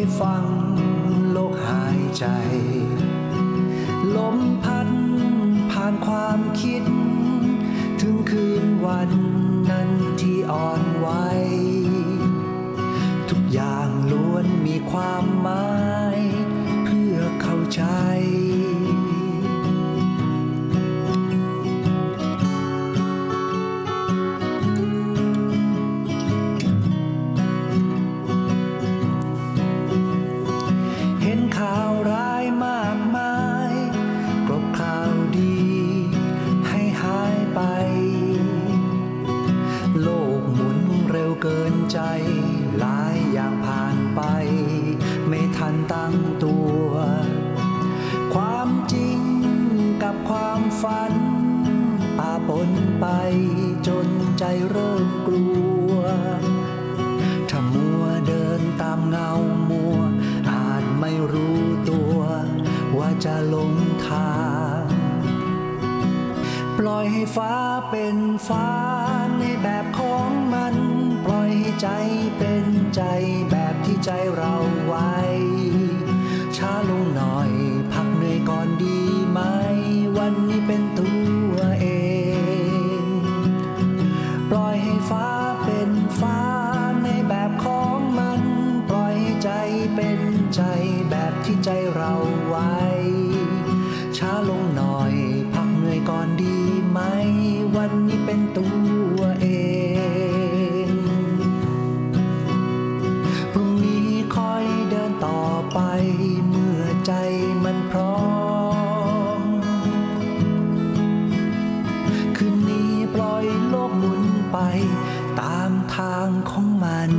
ยฟังโลกหายใจ ลมพัดผ่านความคิด ถึงคืนวันนั้นที่อ่อนไหวทุกอย่างล้วนมีความ ตั้งตัว ความจริงกับความฝันปาปนไปจนใจเริ่มกลัว ถ้ามัวเดินตามเงามัว อาจไม่รู้ตัว ว่าจะหลงทาง ปล่อยให้ฟ้าเป็นฟ้าในแบบของมัน ปล่อยให้ใจเป็นใจแบบที่ใจเราไว้ เป็นตัวเอง ปล่อยให้ฟ้าเป็นฟ้าในแบบของมัน ปล่อยให้ใจเป็นใจแบบที่ใจเราไว้ ช้าลงหน่อย พักเหนื่อยก่อนดีไหม วันนี้เป็นตัว ทางของมัน